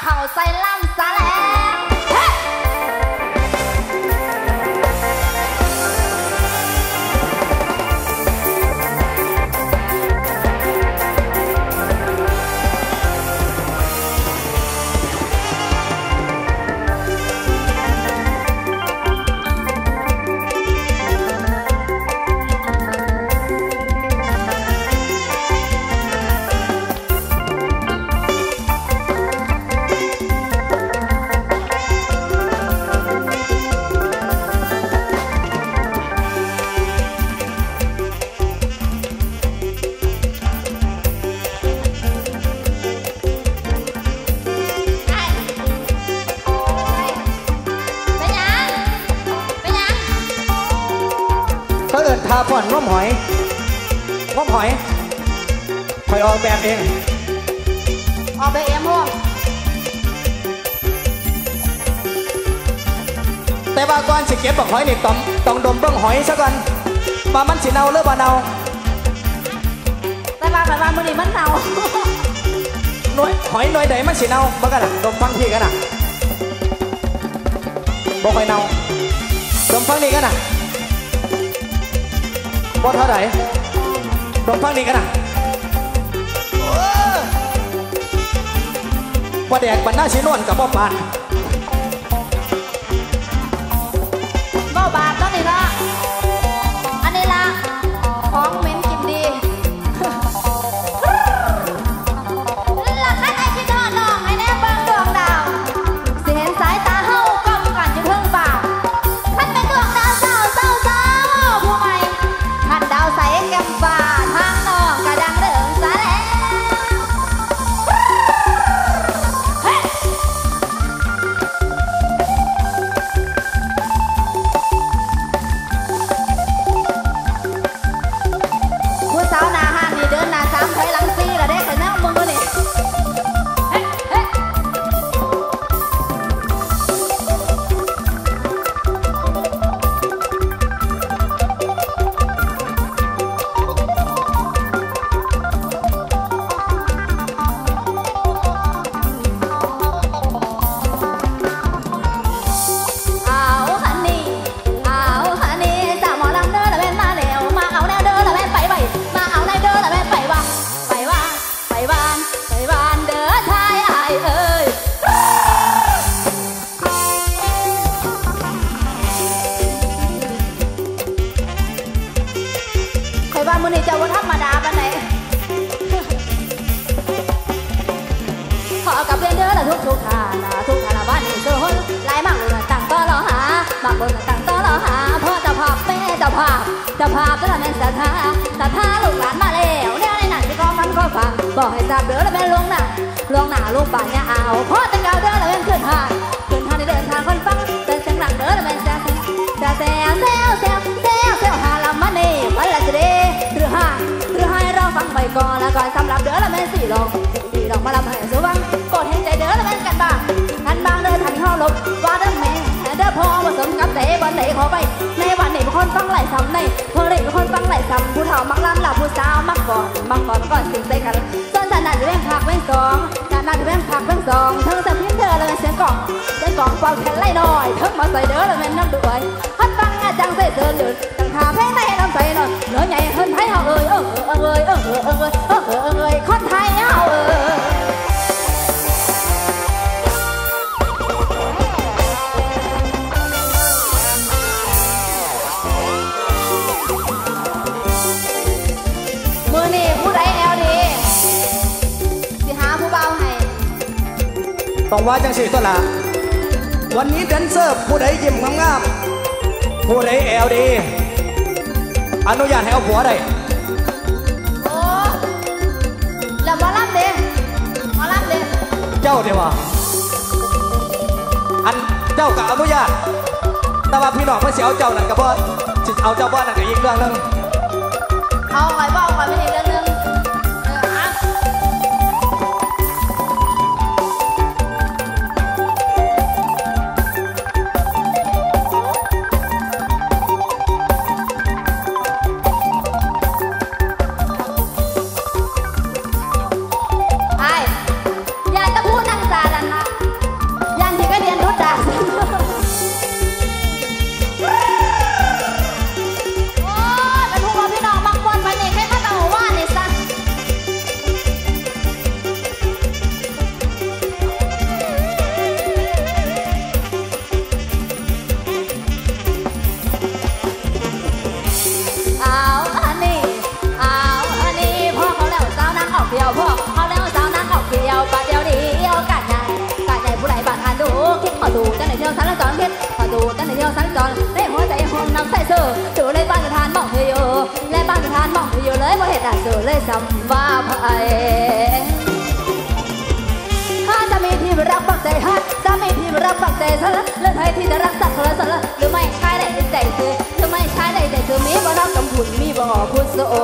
เข่าใส่ล่ำซะแล้ว เขาเอินทาผ่อนง้อมหอยง้อมหอยคอยออกแบบเอง ออกไปเอ็มพวกแต่ว่าก่อนสิเก็บบักหอยนี่ต้องต้องดมเบิ้งหอยซะก่อนว่ามันสิเน่าหรือบ่เน่าแต่ว่าแบบว่ามือนี้มันเน่าหน่วยหอยหน่วยใดมันสิเน่าบ่กันน่ะดมฟังพี่กันน่ะบ่ค่อยเน่าดมฟังนี่กันน่ะ บ่เท่าไหร่ดมฟังนี่กันน่ะโอ้ยบ่แดกบรรณาชินวนกับบ่ปาน ทุกทุกทานะทุกทาละบ้านนี้เสือหนหลายมากเลยต่างต่อรอหาบางคนก็ต่างต่อรอหาพ่อจ้าภาแม่เจ้าภาพเจ้าภาพเด้อละแม่นศรัทธาศรัทธาลูกหลานมาแล้วเนี่ยในหนั้นที่ก็มันก็ฟังบอกให้ทราบเด้อและแม่ลวงหน้าลวงหน้าลูกป่านเนี่ยเอาพ่อแต่งเก่าเด้อและแม่ขึ้นหางขึ้นหางในเดินทางคนฟังเดินเสียงหลังเด้อและแม่แซ่แซ่แซ่แซ่แซ่แซ่แซ่หาละมันนี่วันละจะเด้หรือห้าหรือให้เราฟังไปก่อนแล้วก่อนสำหรับเด้อและแม่สี่ลองสี่ลองมาลำให้ บอลเตะขอไปในวันนี้เป็นคนฟังไหลซ้ำในเพื่อได้เป็นคนฟังไหลซ้ำผู้เฒ่ามักล้ำหลับผู้สาวมักก่อนมักก่อนก่อนสิ่งใส่กันส่วนฉันนั่นจะแบ่งผักแบ่งสองฉันนั่นจ ต้องว่าจังสิตัวละวันนี้แดนเซอร์ผู้ใดยิ้มงามๆผู้ใดแอลดี อนุญาตให้เอาผัวได้โอ้แล้วหมอลำเด้หมอลำเด้เจ้าเดียวะอันเจ้ากับอนุญาตแต่ว่าพี่น้องเพื่อเสียเอาเจ้านั่นกับพ่อสิเอาเจ้าบ้านนั่นกับอีกเรื่องหนึงเอาไว้บ่ ในเดียวสัญจรได้หัวใจหอมนำใส่เสือดูเลยบ้านปะธานมองเธออยู่และบ้านประธานมองเธออยู่เลยเพราเหตุใดเสือเลยจำว่าไผ่ข้าจะมีที่รักปักใจฮัทจะมีที่รักปักใจสละเลือกให้ที่จะรักสักคนสละหรือไม่ใช่ได้ใจเธอหรือไม่ใช่ได้ใจเธอมีบ่รักกำผุนมีบ่พุทโอ